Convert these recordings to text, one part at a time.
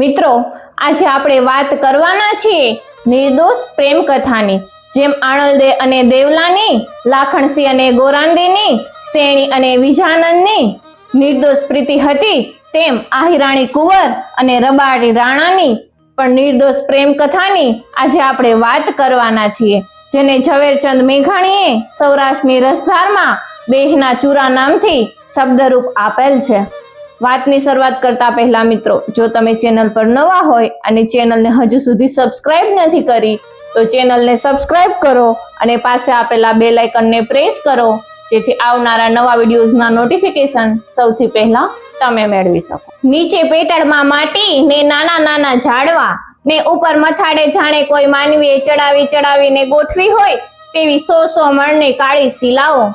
મિત્રો, આજે આપણે વાત કરવાના છીએ નિર્દોષ પ્રેમ કથાની, જેમ આણંદે અને દેવલાની લાખણસી અને ગોરાંદીની, શેણી અને વિજાનંદની. નિર્દોષ પ્રીતિ હતી તેમ આહિરાણી કુંવર અને રબારી રાણાની. પણ નિર્દોષ પ્રેમ કથાની આજે આપણે વાત કરવાના છીએ, જેને ઝવેરચંદ મેઘાણીએ સૌરાષ્ટ્રની રસધારમાં દેહના ચૂરા નામથી શબ્દરૂપ આપેલ છે. વાતની શરૂઆત કરતા પહેલા મિત્રો, જો તમે ચેનલ પર નવા હોય અને ચેનલને હજુ સુધી સબસ્ક્રાઇબ નથી કરી, તો ચેનલને સબસ્ક્રાઇબ કરો અને પાસે આપેલા બે લાઇકનને પ્રેસ કરો, જેથી આવનારા નવા વિડીયોઝના નોટિફિકેશન સૌથી પહેલા તમે મેળવી શકો. નીચે પેટાળમાં માટી ને નાના નાના ઝાડવા ને ઉપર મથાડે જાણે કોઈ માનવીએ ચડાવી ચડાવીને ગોઠવી હોય, તેવી સો સો મણની કાળી શિલાઓ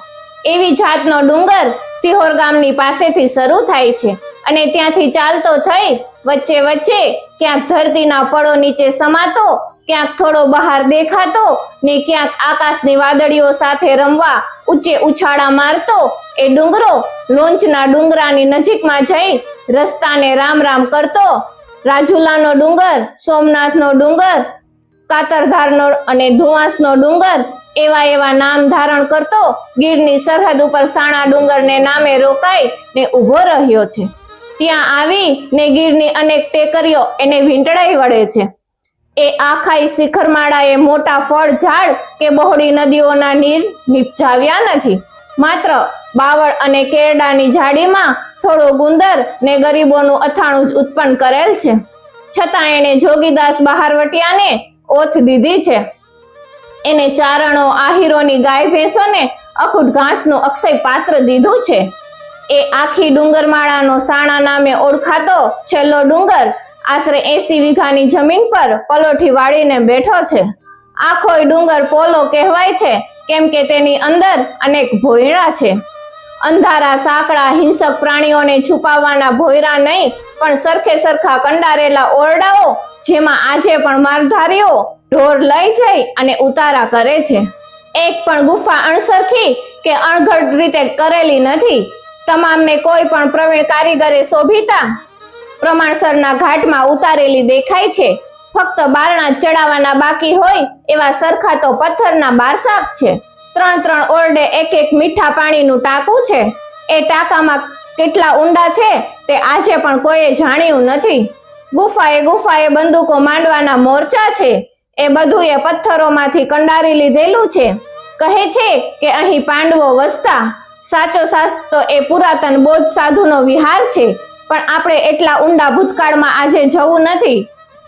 એવી જાતનો ડુંગર સિહોર ગામની પાસેથી શરૂ થાય છે અને ત્યાંથી ચાલતો થઈ વચ્ચે વચ્ચે ક્યાંક ધરતીના પળો નીચે સમાતો, ક્યાંક થોડો બહાર દેખાતો ને ક્યાંક આકાશની વાદળીઓ સાથે રમવા ઊંચે ઉછાળા મારતો, એ ડુંગરો લોંચના ડુંગરાની નજીકમાં જઈ રસ્તાને રામ રામ કરતો. રાજુલાનો ડુંગર, સોમનાથનો ડુંગર, કાતરધારનો અને ધુવાસનો ડુંગર એવા એવા નામ ધારણ કરતો ગીરની સરહદ ઉપર સાણા ડુંગરને નામે રોકાઈ ને ઊભો રહ્યો છે. ત્યાં આવી ને ગીરની અનેક ટેકરીઓ એને વીંટળાઈ વળે છે. એ આખાઈ શિખરમાળાએ મોટા ફળ, ઝાડ કે બહોળી નદીઓના નીર નિપજાવ્યા નથી. માત્ર બાવળ અને કેરડાની ઝાડીમાં થોડો ગુંદર ને ગરીબોનું અથાણું જ ઉત્પન્ન કરેલ છે. છતાં એણે જોગીદાસ બહારવટિયાને ઓથ દીધી છે. એને ચારણો, આહીરોની ગાય ભેંસોને અખૂટ ઘાસનું અક્ષય પાત્ર દીધું છે. એ આખી ડુંગરમાળાનો સાણા નામે ઓળખાતો છેલ્લો ડુંગર આશરે એસી વીઘાની જમીન પર પલોઠી વાળીને બેઠો છે. આખોય ડુંગર પોલો કહેવાય છે, કેમ કે તેની અંદર અનેક ભોયરા છે. અંધારા, સાંકડા, હિંસક પ્રાણીઓને છુપાવવાના ભોયરા નહીં, પણ સરખે સરખા કંડારેલા ઓરડાઓ, જેમાં આજે પણ મારધારીઓ ઢોર લઈ જઈ અને ઉતારા કરે છે. એક પણ ગુફા અણસરખી કે અણઘડ રીતે કરેલી નથી. તમામને કોઈ પણ પ્રવીણ કારીગરે શોભિતા પ્રમાણસરના ઘાટમાં ઉતારેલી દેખાય છે. ફક્ત બારણા ચડાવવાના બાકી હોય એવા સરખા તો પથ્થરના બારસાક છે. ત્રણ ત્રણ ઓરડે એક એક મીઠા પાણીનું ટાંકું છે. એ ટાંકામાં કેટલા ઊંડા છે તે આજે પણ કોઈએ જાણ્યું નથી. ગુફાએ ગુફાએ બંદૂકો માંડવાના મોરચા છે. એ બધું એ પથ્થરોમાંથી કંડારી લીધેલું છે. કહે છે કે અહીં પાંડવો વસતા. સાચો સાચ તો એ પુરાતન બોધ સાધુનો વિહાર છે, પણ આપણે એટલા ઊંડા ભૂતકાળમાં આજે જવું નથી.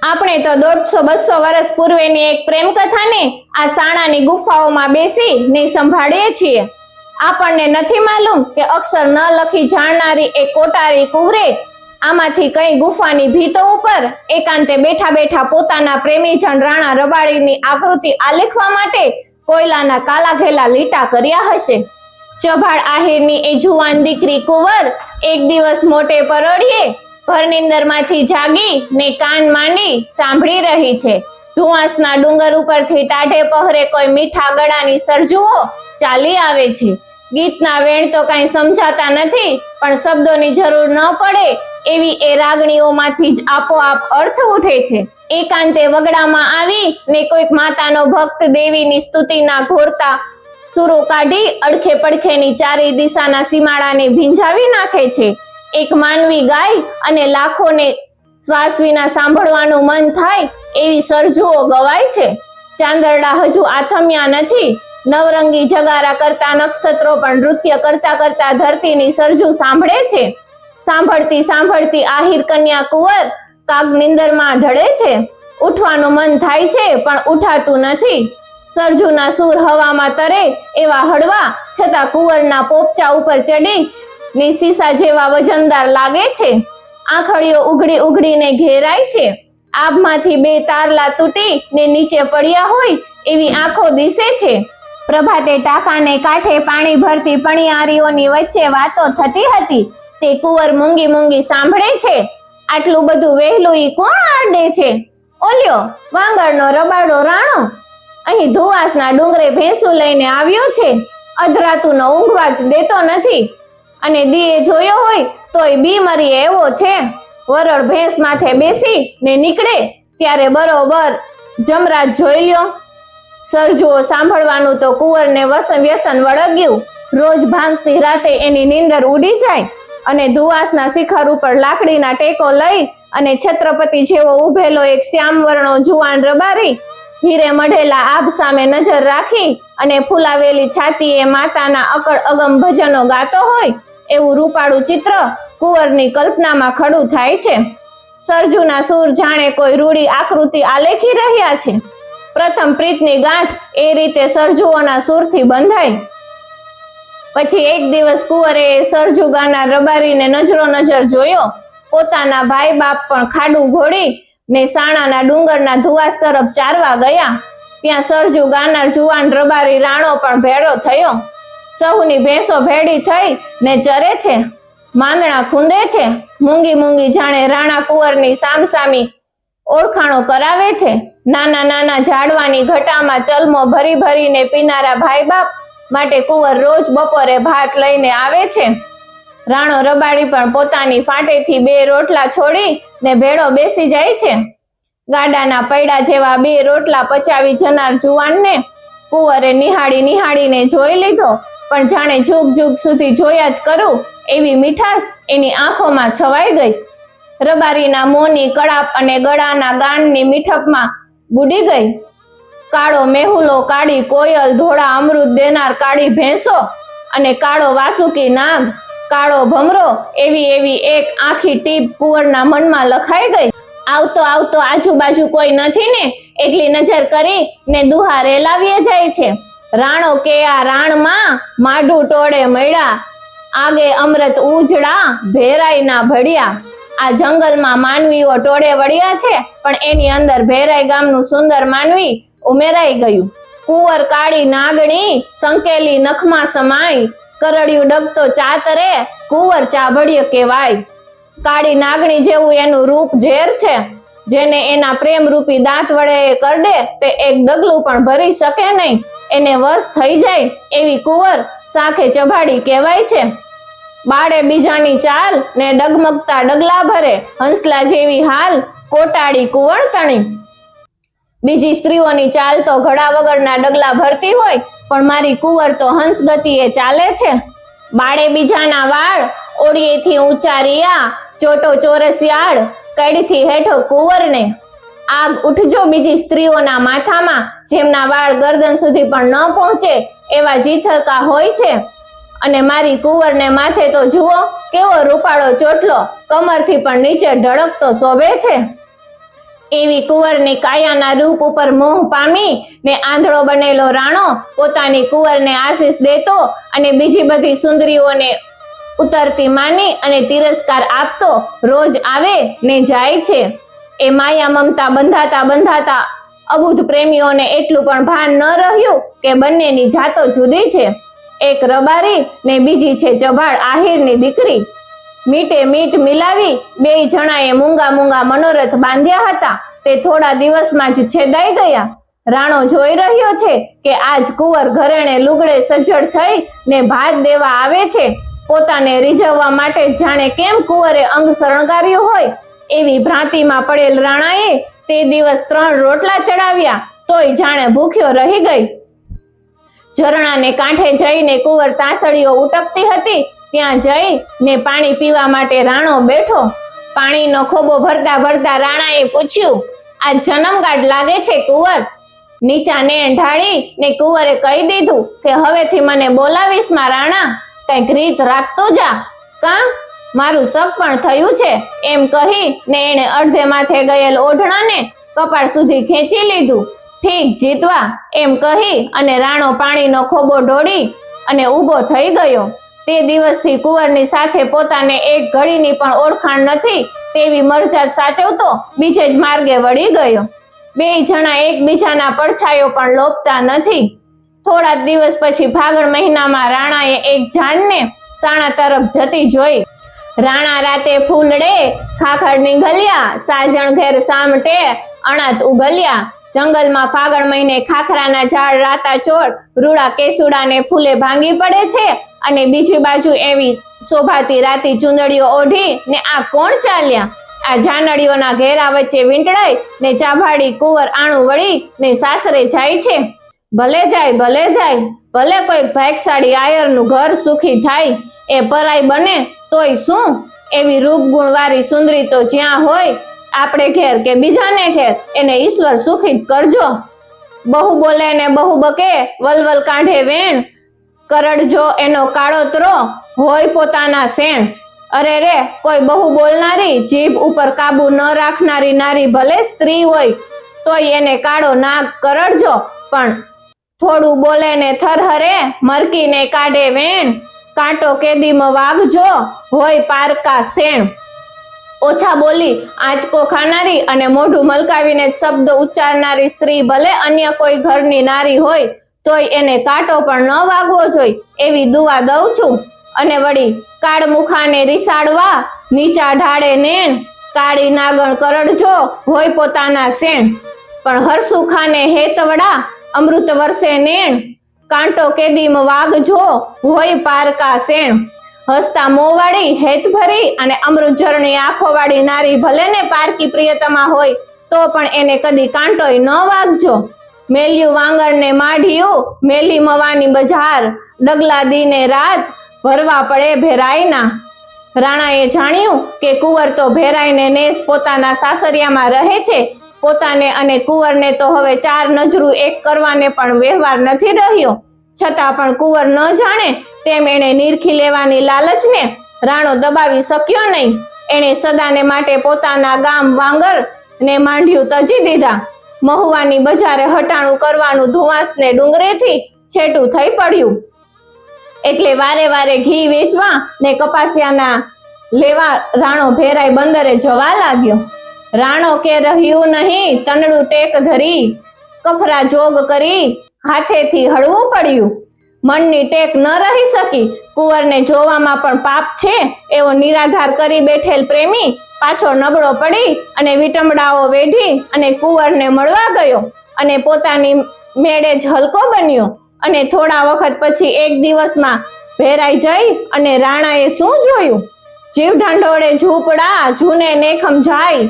આપણે તો દોઢસો બસો વર્ષ પૂર્વેની એક પ્રેમ કથાને આ સાણાની ગુફાઓમાં બેસી ને સંભાળીએ છીએ. આપણને નથી માલુમ કે અક્ષર ન લખી જાણનારી એ કોટારી કુવરે આમાંથી કઈ ગુફાની ભીતો ઉપર એકાંતે બેઠા બેઠા પોતાના પ્રેમીજન રાણા રબાડીની આકૃતિ આલેખવા માટે કોયલાના કાલા ઘેલા લીટા કર્યા હશે. ચભાળ આહિરની એ જુવાન દીકરી કુંવર એક દિવસ મોટે પરળીએ ભરનિંદરમાંથી જાગી ને કાન માંડી સાંભળી રહી છે. ધુવાસના ડુંગર ઉપરથી ટાઢે પહરે કોઈ મીઠા ગળાની સરજુઓ ચાલી આવે છે. ગીતના વેણ તો કાંઈ સમજાતા નથી, પણ શબ્દોની જરૂર ન પડે એવી એ રાગણીઓમાંથી જ આપોઆપ અર્થ ઉઠે છે. એકાંતે વગડામાં આવી ને કોઈક માતાનો ભક્ત દેવીની સ્તુતિના ઘોરતા સુરો કાઢી અડખે પડખેની ચારે દિશાના સીમાડાને ભીંજાવી નાખે છે. એક માનવી ગાય અને લાખોને શ્વાસ વિના સાંભળવાનું મન થાય એવી સરજુઓ ગવાય છે. ચાંદરડા હજુ આથમ્યા નથી. નવરંગી જગારા કરતા નક્ષત્રો પણ નૃત્ય કરતા કરતા ધરતીની સરજુ સાંભળે છે. સાંભળતી સાંભળતી આહિર કન્યા કુંવર કાગ નિંદરમાં ઢળે છે. ઉઠવાનું મન થાય છે, પણ ઉઠાતું નથી. સરજુના સૂર હવામાં તરે એવા હળવા, છતાં કુંવરના પોપચા ઉપર ચડી ની સીસા જેવા વજનદાર લાગે છે. આંખડીઓ ઉઘડી ઉઘડીને ઘેરાય છે. આભમાંથી બે તારલા તૂટી ને નીચે પડ્યા હોય એવી આંખો દિશે છે. પ્રભાતે ટાંકાને કાંઠે પાણી ભરતી પણિયારીઓની વચ્ચે વાતો થતી હતી. તે કુંવર મૂંગી મૂંગી સાંભળે છે? આટલું બધું વહેલું ઈ કોણ આડે છે? ઓલ્યો વાંગરનો રબાડો રાણો. અહીં ધુવાસના ડુંગરે ભેંસું લઈને આવ્યો છે. અધરાતુનો ઊંઘવા જ દેતો નથી. અને દીએ જોયો હોય તોય બી મરી એવો છે. વરળ ભેંસ માથે બેસી ને નીકળે ત્યારે બરોબર જમરાજ જોઈ લ્યો. સરજુઓ સાંભળવાનું તો કુંવરને વસન વ્યસન વળગ્યું. રોજ ભાંગતી રાતે એની નીંદર ઉડી જાય. અને દુવાસના શિખર ઉપર લાકડીના ટેકો લઈ અને છત્રપતિ જેવો ઉભેલો એક શ્યામવર્ણો જુવાન રબારી, હીરે મઢેલા આભ સામે નજર રાખી અને ફૂલાવેલી છાતીએ માતાના અકળ અગમ ભજનો ગાતો હોય એવું રૂપાળું ચિત્ર કુંવરની કલ્પનામાં ખડું થાય છે. સરજુના સૂર જાણે કોઈ રૂડી આકૃતિ આલેખી રહ્યા છે. પ્રથમ પ્રીતની ગાંઠ એ રીતે સરજુઓના સૂરથી બંધાય પછી એક દિવસ કુંવરે સરજુ ગાના રબારીને નજરો નજર જોયો. પોતાના ભાઈ બાપ પણ ખાડું ઘોડી ને સાણાના ડુંગરના ધુવાસ તરફ ચારવા ગયા. ત્યાં સરજુ ગાનાર જુવાન રબારી રાણો પણ ભેળો થયો. સહુની ભેંસો ભેડી થઈ ને ચરે છે. માંદણા ખૂંદે છે. મૂંગી મૂંગી જાણે રાણા કુંવરની સામસામી ઓળખાણો કરાવે છે. નાના નાના ઝાડવાની ઘટામાં ચલમો ભરી ભરીને પીનારા ભાઈ બાપ માટે કુંવર રોજ બપોરે ભાત લઈને આવે છે. રાણો રબાડી પણ પોતાની ફાટેથી બે રોટલા છોડી ને ભેળો બેસી જાય છે. ગાડાના પૈડા જેવા બે રોટલા પચાવી જનાર જુવાનને કુંવરે નિહાળી નિહાળીને જોઈ લીધો, પણ જાણે જુગ જુગ સુધી જોયા જ કરું એવી મીઠાશ એની આંખોમાં છવાઈ ગઈ. રબારીના મોંની કડાપ અને ગળાના ગાનની મીઠપમાં બુડી ગઈ. કાળો મેહુલો, કાળી કોયલ, ધોળા અમૃત, દેનાર, કાળી ભેંસો અને કાળો વાસુકી નાગ, કાળો ભમરો એવી એવી એક આખી ટીપ કુંવરના મનમાં લખાઈ ગઈ. આવતો આવતો આજુબાજુ કોઈ નથી ને, એટલી નજર કરી ને દુહા રેલાવીએ જાય છે. રાણો કે આ રાણમાં માડું ટોળે મળ્યા, આગે અમૃત ઉજળા, ભેરાઈ ના ભળ્યા. આ જંગલમાં માનવીઓ ટોળે વળ્યા છે, પણ એની અંદર ભેરાઈ ગામનું સુંદર માનવી ઉમેરાઈ ગયું. કુંવર કાળી નાગણી સંકેલી નખમાં સમાય કરડિયું ડગતો ચાતરે કુંવર ચાબડ્ય કહેવાય. કાળી નાગણી જેવું એનું રૂપ ઝેર છે. જેને એના પ્રેમ દાંત વડે કરડે તે એક ડગલું પણ ભરી શકે નહીં. એને વશ થઈ જાય એવી કુંવર સાખે ચભાડી કહેવાય છે. બાળે બીજાની ચાલ ને ડગમગતા ડગલા ભરે. હંસલા જેવી હાલ કોટાડી કુંવર તણી. બીજી સ્ત્રીઓની ચાલ તો ઘડા વગરના ડગલા ભરતી હોય, પણ મારી કુંવર તો હંસ ગતિએ ચાલે છે. બાળે બીજાના વાળ, ઓળીએથી ઊંચા રિયા, ચોટો ચોરસિયાળ કડીથી હેઠો કુંવરને. આગ ઉઠજો બીજી સ્ત્રીઓના માથામાં, જેમના વાળ ગરદન સુધી પણ ન પહોંચે, એવા જીથરકા હોય છે. અને મારી કુંવરને માથે તો જુઓ, કેવો રૂપાળો ચોટલો, કમરથી પણ નીચે ઢળકતો શોભે છે. એવી કુંવરની કાયાના રૂપ ઉપર મોહ પામી ને આંધળો બનેલો રાણો પોતાની કુંવરને આશીષ દેતો અને બીજી બધી સુંદરીઓને ઉતરતી માની અને તિરસ્કાર આપતો રોજ આવે ને જાય છે. એ માયા મમતા બંધાતા બંધાતા અબુધ પ્રેમીઓને એટલું પણ ભાન ન રહ્યું કે બંનેની જાતો જુદી છે. એક રબારી ને બીજી છે ચભાળ આહિરની દીકરી. મીટે મીઠ મિલાવી બેય જણાએ મૂંગા મૂંગા મનોરથ બાંધ્યા હતા. તે થોડા દિવસમાં જ છેદાઈ ગયા. રાણો જોઈ રહ્યો છે કે આજ કુંવર ઘરેણે લુગડે સજ્જડ થઈ ને ભાત દેવા આવે છે. પોતાને રીઝવવા માટે જાણે કેમ કુંવરે અંગ શરણગાર્યું હોય એવી ભ્રાંતિમાં પડેલ રાણાએ તે દિવસ ત્રણ રોટલા ચડાવ્યા, તોય જાણે ભૂખ્યો રહી ગઈ. ઝરણાને કાંઠે જઈને કુંવર તાસળીઓ ઉટકતી હતી. ત્યાં જઈ ને પાણી પીવા માટે રાણો બેઠો. પાણીનો ખોબો ભરતા ભરતા રાણાએ પૂછ્યું, આ જન્મગાંઠ લાગે છે કુંવર? નીચા ને ઢાળી ને કુંવરે કહી દીધું કે, હવેથી મને બોલાવીશમાં રાણા, કંઈક રીત રાખતો જા. કા? મારું સપ પણ થયું છે. એમ કહી ને એણે અડધે માથે ગયેલ ઓઢણાને કપાળ સુધી ખેંચી લીધું. ઠીક, જીતવા. એમ કહી અને રાણો પાણીનો ખોબો ઢોળી અને ઊભો થઈ ગયો. તે દિવસથી કુંવરની સાથે પોતાને એક ઘડીની પણ ઓળખાણ નથી તેવી મરજાત સાચવતો બીજે જ માર્ગે વળી ગયો. બે જણા એકબીજાના પડછાયો પણ લોપતા નથી. થોડા દિવસ પછી ફાગણ મહિનામાં રાણાએ એક જાનને સાણા તરફ જતી જોઈ. રાણા રાતે ફૂલડે ખાખર નીંગલ્યા સાજણ ઘેર સામટે, અણાત ઉગલ્યા જંગલમાં ફાગણ મહિને ખાખરાના ઝાડ, રાતા ચોર, રૂડા કેસુડાને ફૂલે ભાંગી પડે છે અને બીજી બાજુ એવી શોભાતી રાતી ચુંદડીઓ ઓઢી ને આ કોણ ચાલ્યા? આ જાનડીઓના ઘેરા વચ્ચે વીંટળાઈ ને ચાભાડી કુંવર આણું વળી ને સાસરે જાય છે. ભલે જાય ભલે જાય, ભલે કોઈક ભાગશાળી આયરનું ઘર સુખી થાય, એ પરાઈ બને તોય શું? એવી રૂપગુણવાળી સુંદરી તો જ્યાં હોય આપણે ઘેર કે બીજાને ઘેર, એને ઈશ્વર સુખી જ કરજો. બહુ બોલે ને બહુ બકે, વલવલ કાઢે વેણ, કરડજો એનો કાળોતરો હોય પોતાના શેણ અરે રે, કોઈ બહુ બોલનારી, જીભ ઉપર કાબુ ન રાખનારી નારી ભલે સ્ત્રી હોય, તોય એને કાળો નાગ કરડજો. પણ થોડું બોલે ને થરહરે મરકીને કાઢે વેણ. કાંટો કેદીમાં વાગજો, હોય પારકા શેણ ઓછા બોલી, આંચકો ખાનારી અને મોઢું મલકાવીને શબ્દ ઉચ્ચારનારી સ્ત્રી ભલે અન્ય કોઈ ઘરની નારી હોય, તોય એને કાંટો પણ ન વાગવો જોઈએ એવી દુઆ દઉં છું. અને વળી, કાળ મુખાને રિસાડવા, નીચા ઢાળે નેણ, કાળી નાગણ કરડજો હોય પોતાના શેણ. પણ હરસુખાને હેતવડા અમૃત વર્ષે નેણ. કાંટો કેદીમ વાગજો હોય પારકા શેણ. હસતા મોવાળી હેત ભરી અને અમૃત ઝરણી આંખો વાળી નારી ભલે ને પારકી પ્રિયતમા હોય, તો પણ એને કદી કાંટોય ન વાગજો. મેલ્યું વાંગણને માઢિયું, મેલી મવાની બજાર. ડગલા દીને રાત, ભરવા પડે ભેરાઈના. રાણાએ જાણ્યું કે કુંવર તો ભેરાઈને નેસ પોતાના સાસરિયામાં રહે છે, પોતાને અને કુંવરને તો હવે ચાર નજરું એક કરવાને પણ વ્યવહાર નથી રહ્યો. છતાં પણ કુંવર ન જાણે તેમ એણે નિરખી લેવાની લાલચને રાણો દબાવી શક્યો નહીં. એણે સદાને માટે પોતાના ગામ વાંગર ને માંડ્યું તજી દીધા. મહુવાની બજારે હટાણું કરવાનું ધુવાસને ડુંગરેથી છેટું થઈ પડ્યું. એટલે વારે વારે ઘી વેચવા ને કપાસિયાના લેવા રાણો ભેરાઈ બંદરે જવા લાગ્યો. રાણો કે રહ્યું નહીં, તનડું ટેક ધરી, કફરા જોગ કરી હાથેથી હળવું પડ્યું. મનની ટેક ન રહી શકી. કુંવરને જોવામાં પણ પાપ છે. એવો નિરાધાર કરી બેઠેલ પ્રેમી પાછો નબળો પડી અને વિટમડાઓ વેઢી અને કુંવરને મળવા ગયો અને પોતાની મેળે જ હલકો બન્યો અને થોડા વખત પછી એક દિવસમાં ભેરાઈ જઈ અને રાણાએ શું જોયું? જીવ ઢંઢોળે ઝૂંપડા, જૂને નેખમ જાય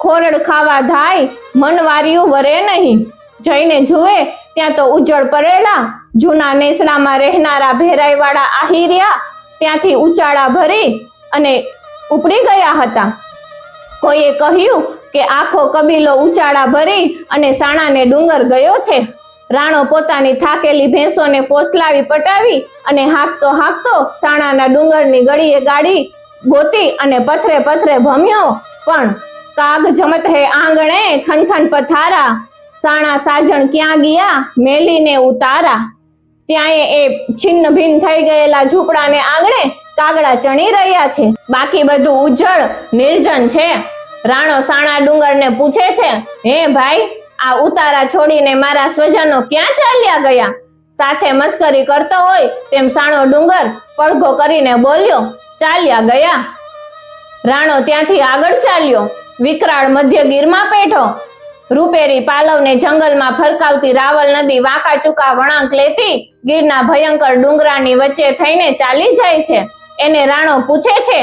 ખોરડ ખાવા ધાય મન વાર્યું વરે નહીં. જઈને જુએ ત્યાં તો ઉજળ પડેલા, જૂના નેસડામાં રહેનારા ભેરાઈવાળા આહિર્યા ત્યાંથી ઉચાળા ભરી અને ઉપડી ગયા હતા. કોઈએ કહ્યું કે આખો કબીલો ઉચાળા ભરી અને સાણાને ડુંગર ગયો છે. રાણો પોતાની થાકેલી ભેંસોને ફોસલાવી પટાવી અને હાંકતો હાંકતો સાણાના ડુંગરની ગળીએ ગાડી ગોતી અને પથરે પથરે ભમ્યો, પણ કાગ જમત હે આંગણે ખનખન પથારા સાણા સાજણ ક્યાં ગયા? મેલીને ઉતારા. ત્યાં એ છિન્ન ભિન્ન થઈ ગયેલા ઝૂંપડાને આંગણે કાગડા ચણી રહ્યા છે. બાકી બધું ઉજ્જળ, નિર્જન છે. રાણો સાણા ડુંગરને પૂછે છે, હે ભાઈ, આ ઉતારા છોડીને મારા સ્વજનો ક્યાં ચાલ્યા ગયા? સાથે મસ્કરી કરતો હોય તેમ સાણો ડુંગર પડઘો કરીને બોલ્યો, ચાલ્યા ગયા. રાણો ત્યાંથી આગળ ચાલ્યો. વિકરાળ મધ્ય ગીરમાં પેઠો રૂપેરી પાલવને જંગલમાં ફરકાવતી રાવલ નદી વાંકા ચૂકા વળાંક લેતી ગીરના ભયંકર ડુંગરાની વચ્ચે થઈને ચાલી જાય છે. એને રાણો પૂછે છે,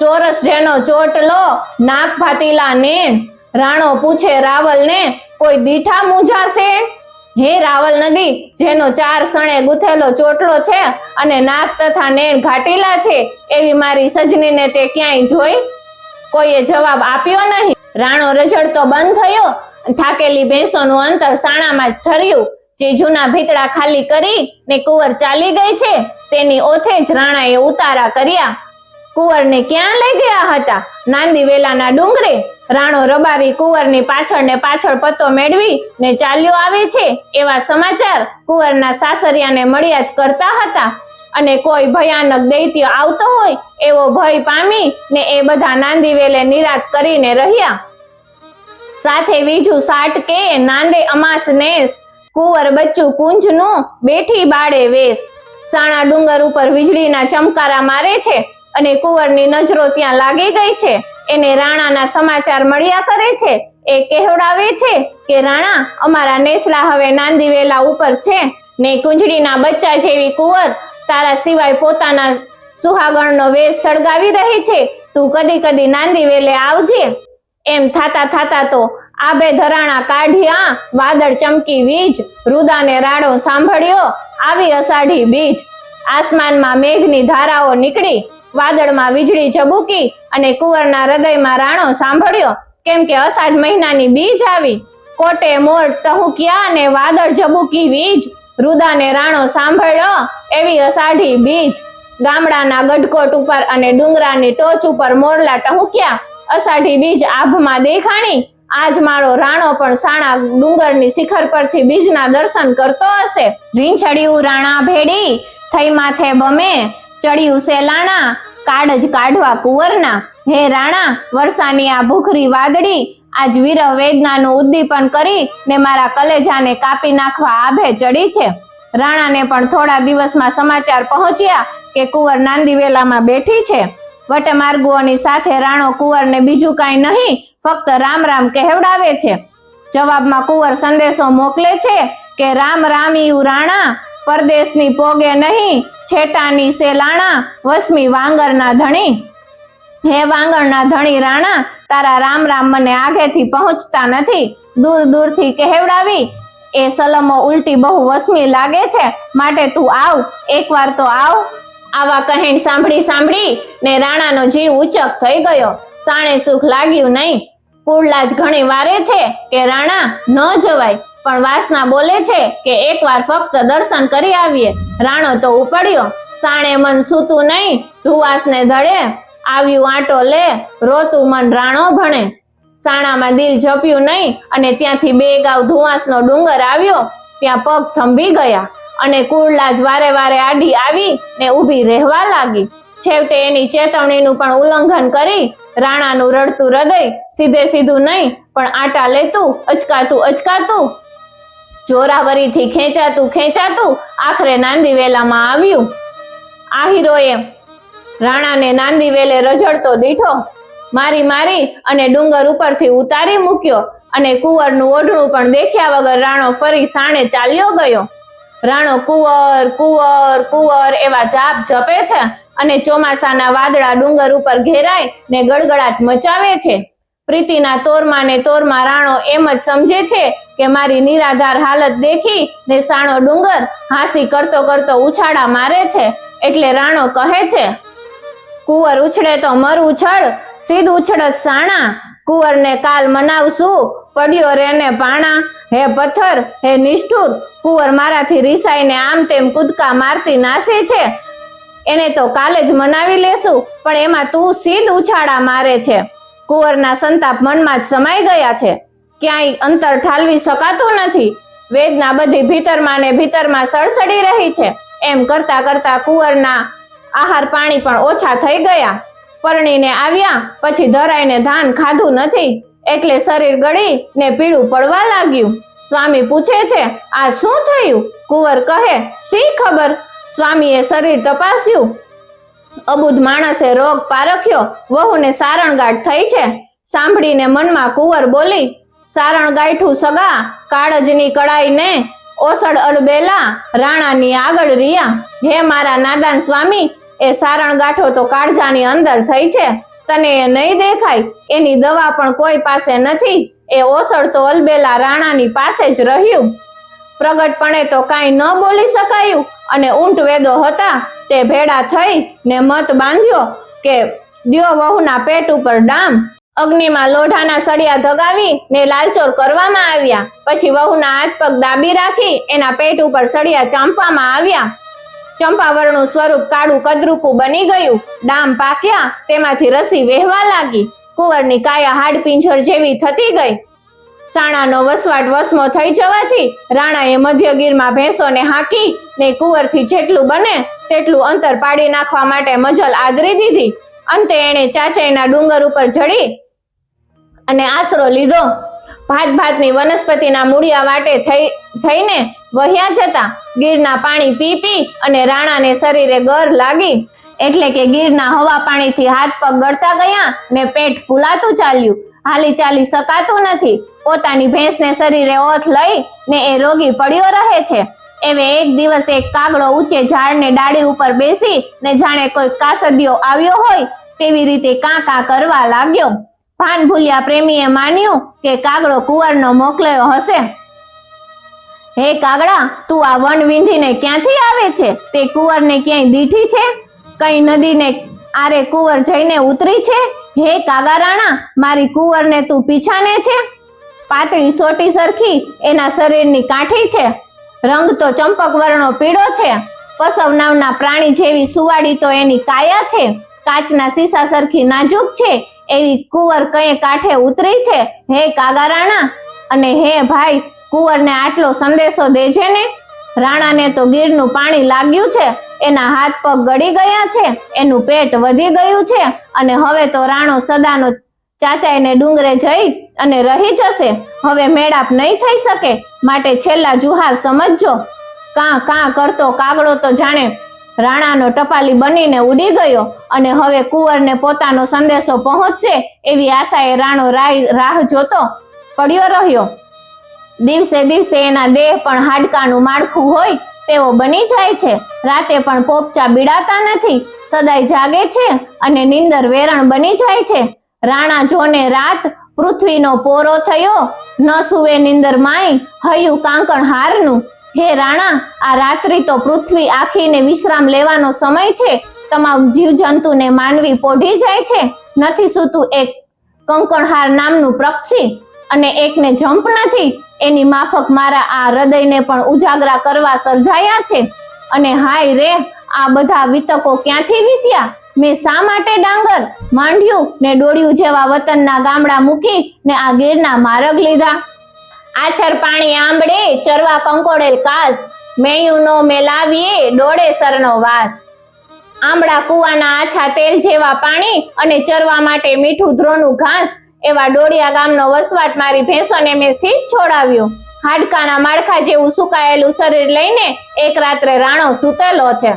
ચોરસ જેનો ચોટલો નાક ભાતીલા ને રાણો પૂછે રાવલને, કોઈ દીઠા મૂંઝાશે? હે રાવલ નદી, જેનો ચાર સણે ગુથેલો ચોટલો છે અને નાક તથા નેણ ઘાટીલા છે, એવી મારી સજનીને તે ક્યાંય જોઈ? કોઈએ જવાબ આપ્યો નહીં. રાણો રજડતો બંધ થયો થાકેલી ભેંસોનું અંતર સાણામાં જ ઠર્યું. જે જૂના ભીતડા ખાલી કરી ને કુંવર ચાલી ગઈ છે, તેની ઓથે જ રાણાએ ઉતારા કર્યા. કુંવરને ક્યાં લઈ ગયા હતા? નાંદી વેલાના ડુંગરે રાણો રબારી કુંવરની પાછળ ને પાછળ પત્તો મેળવી ને ચાલ્યો આવે છે, એવા સમાચાર કુંવરના સાસરિયાને મળ્યા જ કરતા હતા. અને કોઈ ભયાનક દૈત્ય આવતો હોય, એવો ભય પામી ને એ બધા નાંદી વેલે નિરાત કરીને રહ્યા. સાથે બીજું સાટ કે નાંદે અમાસ નેસ, કુંવર બચ્ચું કુંજનું બેઠી બાળે વેશ. સાણા ડુંગર ઉપર વીજળીના ચમકારા મારે છે અને કુંવરની નજરો ત્યાં લાગી ગઈ છે. એને રાણાના સમાચાર મળ્યા કરે છે. એ કહેવડાવે છે કે, રાણા, અમારા નેસલા હવે નાંદી વેલા ઉપર છે. ને કુંજડીના બચ્ચા જેવી કુંવર તારા સિવાય પોતાના સુહાગણનો વેશ સળગાવી રહી છે. તું કદી કદી નાંદી વેલે આવજે. એમ થાતા થાતા તો આબે ધરાણા કાઢ્યા વાદળ ચમકી વીજ, રુદાને રાડો સાંભળ્યો, આવી અષાઢી બીજ. આસમાનમાં મેઘની ધારાઓ નીકળી, વાદળમાં વીજળી ઝબૂકી અને કુંવરના હૃદયમાં રાણો સાંભળ્યો, કેમ કે અષાઢ મહિનાની બીજ આવી. કોટે મોર ટહુક્યા અને વાદળ ઝબૂકી વીજ, રુદાને રાણો સાંભળ્યો, એવી અષાઢી બીજ. ગામડાના ગઢકોટ ઉપર અને ડુંગરાની ટોચ ઉપર મોરલા ટહુક્યા અષાઢી બીજ આભમાં દેખાણી. આજ મારો રાણો પણ સાણા ડુંગરની શિખર પરથી બીજના દર્શન કરતો હશે. રીંછડ્યું રાણા ભેડી, થઈ માથે બમે. ચડ્યું સેલાણા કાડ જ કાઢવા કુંવરના. હે રાણા, વર્ષાની આ ભૂખરી વાદળી, આજ વીર વેદનાનું ઉદ્દીપન કરી ને મારા કલેજાને કાપી નાખવા આભે ચડી છે. રાણાને પણ થોડા દિવસમાં સમાચાર પહોંચ્યા કે કુંવર નાંદીવેલામાં બેઠી છે. વટમાર્ગુઓની સાથે રાણો કુંવરને બીજું કાંઈ નહીં, ફક્ત રામ રામ કહેવડાવે છે. જવાબમાં કુંવર સંદેશો મોકલે છે કે, રામ રામિયું રાણા, પરદેશની પોગે નહીં, છેટાની સેલાણા વસમી વાંગરના ધણી. હે વાંગણના ધણી રાણા, તારા રામ રામ મને આગેથી પહોંચતા નથી, દૂર દૂરથી કહેવડાવી. એ સલમો ઉલટી બહુ વસમી લાગે છે, માટે તું આવ, એકવાર તો આવ. આવા કહેણ સાંભળી સાંભળી ને રાણાનો જીવ ઉચક થઈ ગયો. સાણે સુખ લાગ્યું નહીં. કુળલા જ ઘણી વારે છે કે રાણા ન જવાય, પણ વાસના બોલે છે કે એકવાર ફક્ત દર્શન કરી આવીએ. રાણો તો ઉપડ્યો. સાણે મન સૂતું નહીં. ધુવાસને ધડે. આવ્યું આટો લે. રોતું મન રાણો ભણે. સાણામાં દિલ જપ્યું નહીં અને ત્યાંથી બે ગાવ ધુવાસનો ડુંગર આવ્યો. ત્યાં પગ થંભી ગયા. અને કુળલાજ વારે વારે આડી આવી ને ઊભી રહેવા લાગી. છેવટે એની ચેતવણીનું પણ ઉલ્લંઘન કરી રાણાનું રડતું હૃદય સીધે સીધું નહીં, પણ આટા લેતું, અચકાતું અચકાતું. જોરાવરીથી ખેંચાતું ખેંચાતું આખરે નાંદીવેલામાં આવ્યું. આહિરોએ રાણાને નાંદીવેલે રઝળતો દીઠો, મારી મારી અને ડુંગર ઉપરથી ઉતારી મૂક્યો અને કુંવરનું ઓઢણું પણ દેખ્યા વગર રાણો ફરી સાણે ચાલ્યો ગયો. રાણો કુંવર કુંવર કુંવર એવા જાપ જપે છે અને ચોમાસાના વાદળા ડુંગર ઉપર ઘેરાય ને ગડગડાટ મચાવે છે. પ્રીતિના તોરમાં ને તોરમાં રાણો એમ જ સમજે છે કે મારી નિરાધાર હાલત દેખી ને સાણો ડુંગર હાંસી કરતો કરતો ઉછાળા મારે છે એટલે રાણો કહે છે, કુંવર ઉછળે તો મર ઉછળ સીધ ઉછળ સાણા. કુંવરને કાલ મનાવશું પડ્યો રેને પાણા, હે પથ્થર, હે નિષ્ઠુર, કુંવર મારાથી રીસાઈને આમ તેમ કૂદકા મારતી નાસે છે. એને તો કાલે જ મનાવી લેશું, પણ એમાં તું સીધ ઉછાળા મારે છે. કુંવરના સંતાપ મનમાં જ સમાઈ ગયા છે. ક્યાંય અંતર ઠાલવી શકાતું નથી. વેદના બધી ભીતરમાં ને ભીતરમાં સળસડી રહી છે. એમ કરતા કરતા કુંવરના આહાર પાણી પણ ઓછા થઈ ગયા. પરણીને આવ્યા, પછી ધરાઈને ધાન ખાધું નથી. એટલે શરીર ગળી ને પીળું પડવા લાગ્યું. સ્વામી પૂછે છે, આ શું થયું? કુંવર કહે, શી ખબર? સ્વામીએ શરીર તપાસ્યું. અબુધ માણસે રોગ પારખ્યો, વહુને સારણગાંઠ થઈ છે. સાંભળીને મનમાં કુંવર બોલી સારણ ગાંઠું સગા, કાળજની કળાઈને ઓસડ અડબેલા રાણાની આગળ રિયા. હે મારા નાદાન સ્વામી, એ સારણ ગાંઠો તો કાળજાની અંદર થઈ છે. તને એ નહીં દેખાય? એની દવા પણ કોઈ પાસે નથી. એ ઓસડ તો અલબેલા રાણાની પાસે જ રહ્યું. પ્રગટપણે તો કાંઈ ન બોલી શકાયું અને ઊંટ વેદો હતા. તે ભેડા થઈ ને મત બાંધ્યો કે દ્યો વહુના પેટ ઉપર ડામ. અગ્નિમાં લોઢાના સળિયા ધગાવી ને લાલચોર કરવામાં આવ્યા. પછી વહુના હાથ પગ દાબી રાખી એના પેટ ઉપર સળિયા ચાંપવામાં આવ્યા. ચંપાવરણું સ્વરૂપ કાળું કદરૂપું બની ગયું. ડામ પાક્યા, તેમાંથી રસી વહેવા લાગી. કુંવરની કાયા હાડપિંજર જેવી થતી ગઈ. સાણાનો વસવાટ વસમો થઈ જવાથી રાણાએ મધ્યગીરમાં ભેંસોને હાંકી ને કુંવરથી જેટલું બને તેટલું અંતર પાડી નાખવા માટે મજલ આદરી દીધી. અંતે એણે ચાચાઈના ડુંગર ઉપર ચડી અને આશરો લીધો. ભાત ભાતની વનસ્પતિના મૂળિયા વાટે થઈ, થઈને વહ્યા જતા ગીરના પાણી પી પી અને રાણાને શરીરે ગર લાગી. એટલે કે ગીરના હવા પાણીથી હાથ પગ ગળતા ગયા ને પેટ ફૂલાતું ચાલ્યું. હાલી ચાલી શકાતું નથી. પોતાની ભેંસને શરીરે ઓથ લઈ ને એ રોગી પડ્યો રહે છે. એવે એક દિવસ એક કાગડો ઊંચે ઝાડને ડાળી ઉપર બેસી ને જાણે કોઈ કાસદિયો આવ્યો હોય તેવી રીતે કાં કાં કરવા લાગ્યો. ભાન ભૂલ્યા પ્રેમીએ માન્યું કે કાગડો કુંવરનો મોકલ્યો હશે. હે કાગડા, તું આ વન વિંધીને ક્યાંથી આવે છે? તે કુંવરને ક્યાંય દીઠી છે? કઈ નદીને આરે કુંવર જઈને ઉતરી છે? હે કાગારાણા મારી કુંવરને તું પીછાને છે? પાતળી સોટી સરખી એના શરીરની કાંઠી છે. રંગ તો ચંપક વર્ણો પીળો છે. પસવ નામના પ્રાણી જેવી સુવાડી તો એની કાયા છે. કાચના સીસા સરખી નાજુક છે. એવી કુંવર કઈ કાંઠે ઉતરી છે? હે કાગા રાણા? અને હે ભાઈ, કુંવરને આટલો સંદેશો દેજે ને? રાણાને તો ગીરનું પાણી લાગ્યું છે, એના હાથ પગ ગળી ગયા છે, એનું પેટ વધી ગયું છે, અને હવે તો રાણો સદાનો ચાચાઈને ડુંગરે જઈ અને રહી જશે. હવે મેળાપ નહીં થઈ શકે, માટે છેલ્લા જુહાર સમજજો. કાં કાં કરતો કાગડો તો જાણે રાણાનો ટપાલી બનીને ઉડી ગયો અને હવે કુંવરને પોતાનો સંદેશો પહોંચશે એવી આશાએ રાણો રાહ જોતો પડ્યો રહ્યો. દિવસે દિવસે એના દેહ પણ હાડકાનું માળખું હોય તેવો બની જાય છે. રાતે પણ પોપચા બીડાતા નથી, સદાય જાગે છે અને નીંદર વેરણ બની જાય છે. રાણા જોને રાત પૃથ્વીનો પોરો થયો, ન સુવે નીંદર માય, હયું કાંકણ હારનું. હે રાણા, આ રાત્રિ તો પૃથ્વી આખીને વિશ્રામ લેવાનો સમય છે. તમામ જીવજંતુને માનવી પોઢી જાય છે. નથી સૂતું એક કંકણહાર નામનું પક્ષી અને એકને જંપ નથી. એની માફક મારા આ હૃદયને પણ ઉજાગરા કરવા સર્જાયા છે. અને હાય રે, આ બધા વિતકો ક્યાંથી વીત્યા? મેં શા માટે ડાંગર માંડ્યું ને ડોળિયું જેવા વતનના ગામડા મૂકી ને આ ગીરના માર્ગ લીધા? આછર પાણી આંબળે, ચરવા કંકોડેલ કાસ મેયુનો મેલાવીએ, ડોળે સરનો વાસ. આંબળા કુવાના આછા તેલ જેવા પાણી અને ચરવા માટે મીઠું ધ્રોનું ઘાસ, એવા ડોડિયા ગામનો વસવાટ મારી ભેંસોને મેં સીધ છોડાવ્યો. હાડકાના માળખા જેવું સુકાયેલું શરીર લઈને એક રાત્રે રાણો સૂતેલો છે.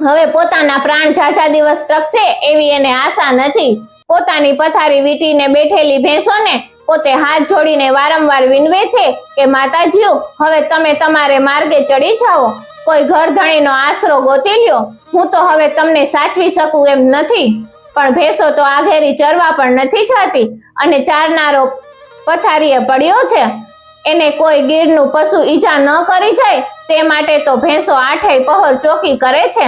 હવે પોતાના પ્રાણ ઝાઝા દિવસ ટકશે એવી એને આશા નથી. પોતાની પથારી વીટીને બેઠેલી ભેંસોને પોતે હાથ જોડીને વારંવાર વિનવે છે કે, માતાજીઓ, હવે તમે તમારે માર્ગે ચડી જાઓ. કોઈ ઘર ધણીનો આશરો ગોતી લ્યો. હું તો હવે તમને સાચવી શકું એમ નથી. પણ ભેંસો તો આઘેરી ચરવા પણ નથી જાતી અને ચારનારો પથારીએ પડ્યો છે. એને કોઈ ગીરનું પશુ ઈજા ન કરી જાય, તે માટે તો ભેંસો આઠેય પહોર ચોકી કરે છે.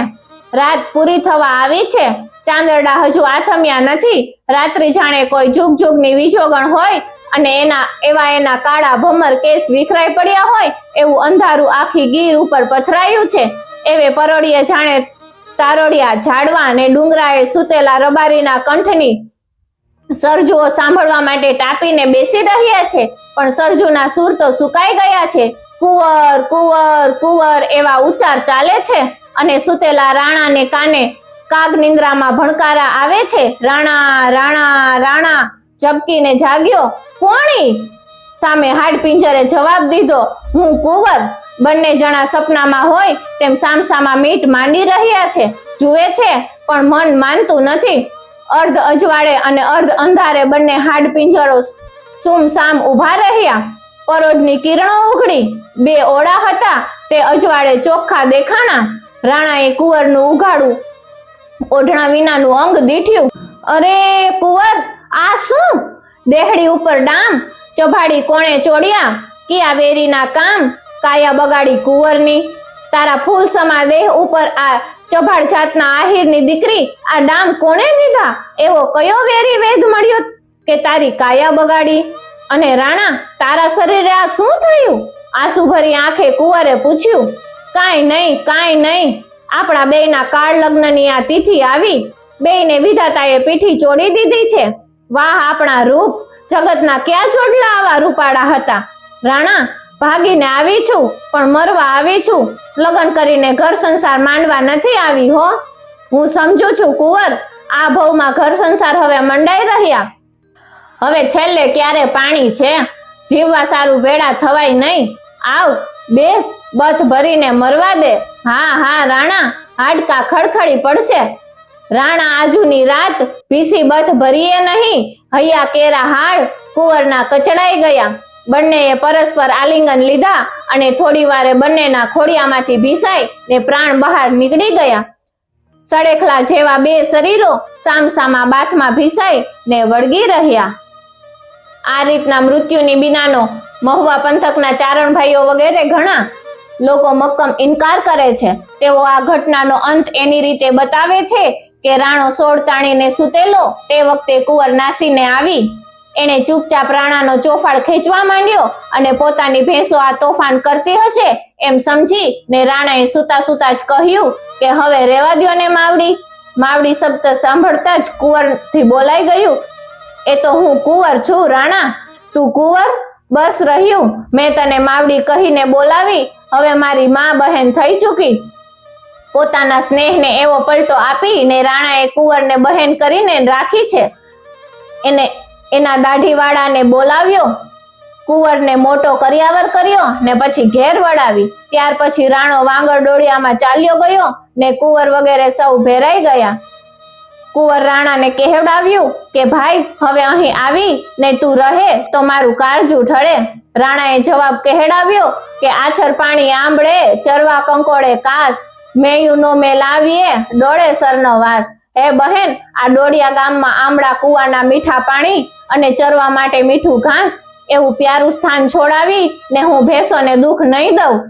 રાત પૂરી થવા આવી છે. ચાંદરડા હજુ આથમ્યા નથી. રાત્રિ જાણે કોઈ જુગ જુગની વીજોગણ હોય અને એના, એવા એના કાળા ભમર કેસ વિખરાઈ પડ્યા હોય એવું અંધારું આખી ગીર ઉપર પથરાયું છે. એવે પરોડીએ જાણે તારોડિયા ઝાડવા અને ડુંગરાએ સૂતેલા રબારીના કંઠની સરજુઓ સાંભળવા માટે ટાપીને બેસી રહ્યા છે. પણ સરજુના સૂર તો સુકાઈ ગયા છે. કુંવર કુંવર કુંવર એવા ઉચ્ચાર ચાલે છે. અને સુતેલા રાણાને કાને કાગ નિંદ્રામાં ભણકારા આવે છે? રાણા રાણા રાણા ઝબકીને જાગ્યો. કોણી? સામે હાડ પિંજરે જવાબ દીધો. હું કુંવર બંને જણા સપનામાં હોય તેમ સામસામા મીટ માંડી રહ્યા છે. જુએ છે, પણ મન માનતું નથી. અર્ધ અજવાળે અને અર્ધ અંધારે બંને હાડ પિંજરો સુમ સામ ઊભા રહ્યા. પરોઢની કિરણો ઉઘડી. બે ઓળા હતા. તે અજવાળે ચોખ્ખા દેખાણા. રાણાએ કુંવરનું ઉઘાડું. ઓઢણા વિનાનું અંગ દીઠ્યું. અરે, કુંવર, આ શું? દેહડી ઉપર ડામ ચભાડી કોણે ચોડ્યા? કિયા વેરીના કામ? કાયા બગાડી કુંવરની? તારા ફૂલ સમા દેહ ઉપર આ ચભાડ જાતના આહિરની દીકરી, આ ડામ કોણે દીધા? એવો કયો વેરી વેદ મળ્યો કે તારી કાયા બગાડી? અને રાણા, તારા શરીરે આ શું થયું? આંસુ ભરી આંખે કુંવરે પૂછ્યું કાંઈ નહીં કાંઈ નહીં. આપણા બેયના કાળ લગ્નની આ તિથિ આવી. બેયને વિધાતાએ પીઠી ચોડી દીધી છે. વાહ, આપણા રૂપ. જગતના ક્યાં જોડલા આવા રૂપાળા હતા? રાણા, ભાગીને આવી છું, પણ મરવા આવી છું. લગ્ન કરીને ઘર સંસાર માંડવા નથી આવી, હો. હું સમજુ છું, કુંવર, આ ભવમાં ઘર સંસાર હવે મંડાઈ રહ્યા. હવે છેલ્લે ક્યારે પાણી છે? જીવવા સારું ભેડા થવાય નહીં. આવ, બેસ. બથ ભરીને મરવા દે. હા હા, રાણા, હાડકા ખડખડી પડશે. રાણા આજુની રાત પીસી બથ ભરીએ નહીં. હૈયા કેરા હાડ કુંવરના કચડાઈ ગયા. બંનેએ પરસ્પર આલિંગન લીધા અને થોડી વારે બંનેના ખોડિયામાંથી ભીસાઈ ને પ્રાણ બહાર નીકળી ગયા. સડેખલા જેવા બે શરીરો સામસામા બાથમાં ભીસાઈ ને વળગી રહ્યા. આ રીતના મૃત્યુની બિનાનો મહુવા પંથકના ચારણ ભાઈઓ વગેરે ઘણા લોકો મક્કમ ઇનકાર કરે છે. તેઓ આ ઘટનાનો અંત એની રીતે બતાવે છે કે રાણો સોળ તાણીને સૂતેલો તે વખતે કુંવર નાસીને આવી. એણે ચૂપચાપ રાણાનો ચોફાડ ખેંચવા માંડ્યો અને પોતાની ભેંસો આ તોફાન કરતી હશે એમ સમજી ને રાણાએ સૂતા સૂતા જ કહ્યું કે હવે રેવા દ્યો ને માવડી. માવડી શબ્દ સાંભળતા જ કુંવરથી બોલાઈ ગયું. એ તો હું કુંવર છું, રાણા. તું કુંવર? બસ રહ્યું. મેં તને માવડી કહીને બોલાવી. હવે મારી મા બહેન થઈ ચૂકી. પોતાના સ્નેહને એવો પલટો આપી ને રાણાએ કુંવરને બહેન કરીને રાખી છે. એને એના દાઢીવાળાને બોલાવ્યો. કુંવરને મોટો કર્યાવર કર્યો ને પછી ઘેર વળાવી. ત્યાર પછી રાણો વાંગર ડોળિયામાં ચાલ્યો ગયો ને કુંવર વગેરે સૌ ભેરાઈ ગયા. કુંવર રાણાને કહેવડાવ્યું કે, ભાઈ, હવે અહીં આવી ને તું રહે તો મારું કાળજું ઠરે રાણાએ જવાબ કહેડાવ્યો કે આછર પાણી આંબળે, ચરવા કંકોડે કાસ, મેયુનો મે લાવીએ, ડોળે સરનો વાસ. હે બહેન, આ ડોડિયા ગામમાં આંબળા કુવાના મીઠા પાણી અને ચરવા માટે મીઠું ઘાસ એવું પ્યારું સ્થાન છોડાવી ને હું ભેંસોને દુઃખ નહીં દઉં.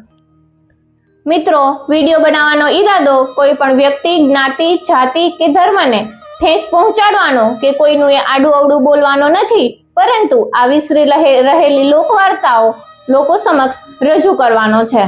મિત્રો, વીડિયો બનાવવાનો ઈરાદો કોઈ પણ વ્યક્તિ, જ્ઞાતિ, જાતિ કે ધર્મને ઠેસ પહોંચાડવાનો કે કોઈનું એ આડું અવડું બોલવાનો નથી. પરંતુ આવી વિસરી રહેલી લોકવાર્તાઓ લોકો સમક્ષ રજૂ કરવાનો છે.